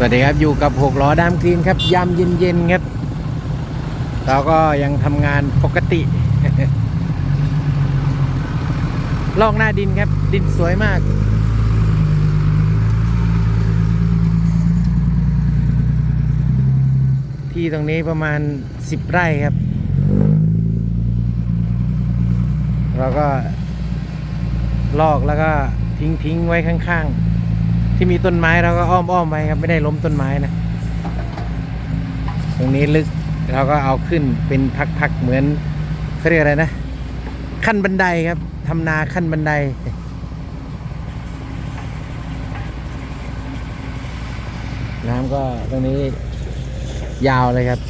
สวัสดีครับอยู่กับหกล้อดามคลีนครับยามเย็นๆครับ เราก็ยังทำงานปกติลอกหน้าดินครับ ดินสวยมาก ที่ตรงนี้ประมาณ10ไร่ครับ เราก็ลอกแล้วก็ทิ้งทิ้งๆไว้ข้าง ๆ ที่มีต้นไม้เราก็อ้อมอ้อมๆไว้ครับไม่ได้ล้มต้นไม้นะตรงนี้ลึกเราก็เอาขึ้นเป็นพักๆเหมือนเขาเรียกอะไรนะ ขั้นบันไดครับทำนาขั้นบันไดน้ำก็ตรงนี้ยาวเลยครับ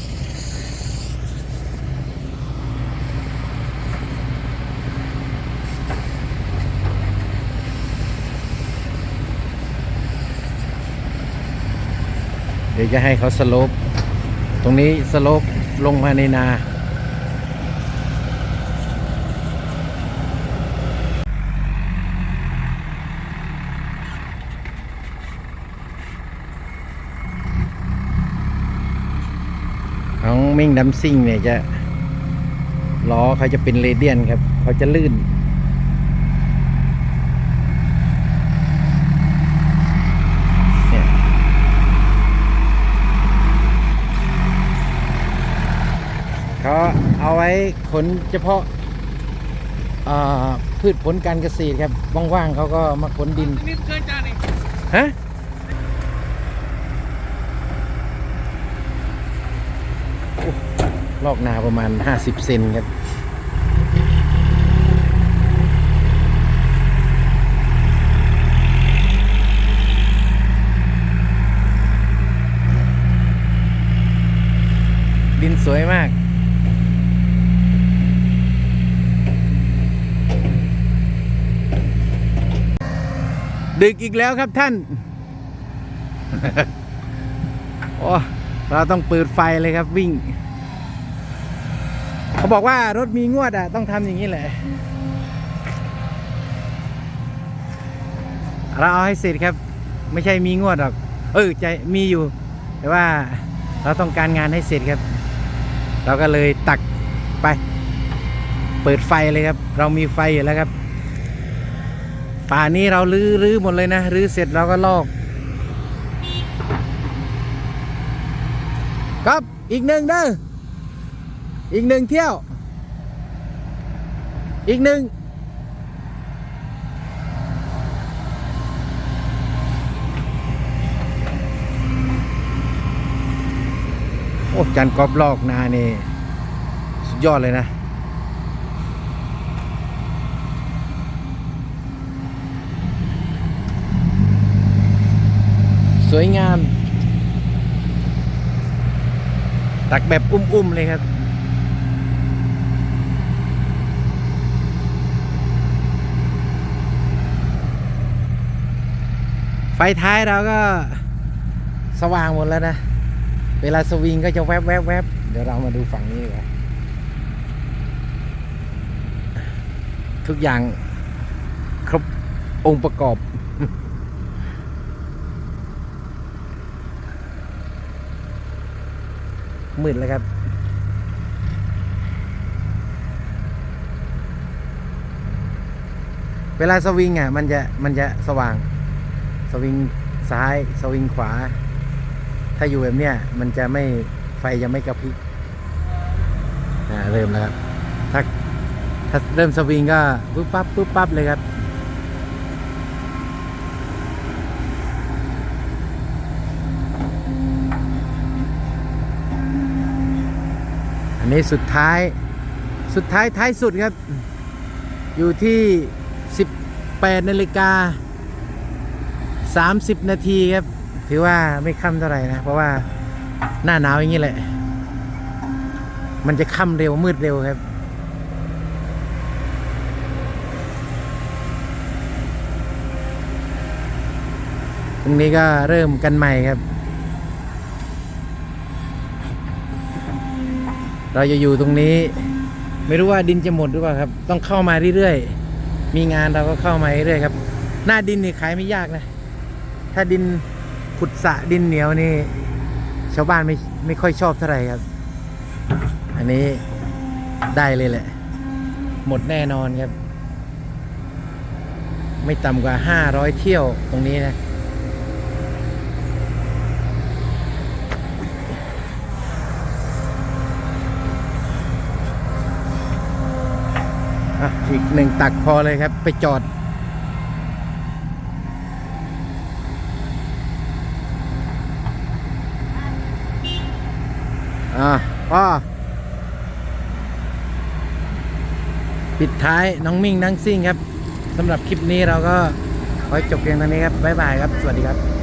ดี๋ยวจะให้เขาสโลปตรงนี้สโลปลงมาในนา ของมิ่งดัมซิ่งเนี่ยจะล้อเขาจะเป็นเรเดียนครับ เขาจะลื่น เนี่ย เขาเอาไว้ ขนเฉพาะอ่าพืชผลการเกษตรครับว่างๆเขาก็มาขนดินนี่เคยจ้านี่ฮะโอ้ลอกนาประมาณ 50 เซนครับดินสวยมาก ดึกอีกแล้วครับท่าน โอ้เราต้องเปิดไฟเลยครับวิ่ง เขาบอกว่ารถมีงวดอะ ต้องทำอย่างนี้แหละ เราเอาให้เสร็จครับ ไม่ใช่มีงวดหรอก เออใจมีอยู่ แต่ว่าเราต้องการงานให้เสร็จครับ เราก็เลยตักไป เปิดไฟเลยครับ เรามีไฟอยู่แล้วครับ ป่านี้เราลื้อรื้อหมดเลยนะ รื้อเสร็จเราก็ลอก ครับอีกหนึ่งเด้ออีกหนึ่งเที่ยว อีกหนึ่งโอ้จันกอบลอกนานี่ สุดยอดเลยนะ สวยงาม ตักแบบอุ้มๆเลยครับ ไฟท้ายเราก็สว่างหมดแล้วนะ เวลาสวิงก็จะแวบแวบแวบเดี๋ยวเรามาดูฝั่งนี้ดีกว่าทุกอย่างครบองค์ประกอบ มืดแล้วครับ เวลาสวิงอะมันจะมันจะสว่าง สวิงซ้ายสวิงขวา ถ้าอยู่แบบเนี้ยมันจะไม่ไฟจะไม่กระพริบอ่าเริ่มแล้วครับถ้าถ้าเริ่มสวิงก็ปุ๊บปั๊บปุ๊บปั๊บเลยครับ นนี้สุดท้ายสุดท้ายท้ายสุดครับ อยู่ที่ 18นาฬิกา30 นาทีครับ ถือว่าไม่ค่ำเท่าไหร่นะ เพราะว่าหน้าหนาวอย่างนี้แหละ มันจะค่ำเร็วมืดเร็วครับพรุ่งนี้ก็เริ่มกันใหม่ครับ เราจะอยู่ตรงนี้ ไม่รู้ว่าดินจะหมดหรือเปล่าครับ ต้องเข้ามาเรื่อยๆ มีงานเราก็เข้ามาเรื่อยๆครับ หน้าดินนี่ขายไม่ยากนะ ถ้าดินขุดสะดินเหนียวนี่ ชาวบ้านไม่ไม่ค่อยชอบเท่าไหร่ครับ อันนี้ได้เลยแหละ หมดแน่นอนครับ ไม่ต่ำกว่า 500 เที่ยวตรงนี้นะ อีกหนึ่งตักพอเลยครับ ไปจอด อะพ่อปิดท้ายน้องมิ่งนังซิ่งครับสำหรับคลิปนี้เราก็ขอจบเพียงเท่านี้ครับ บ๊ายบายครับ สวัสดีครับ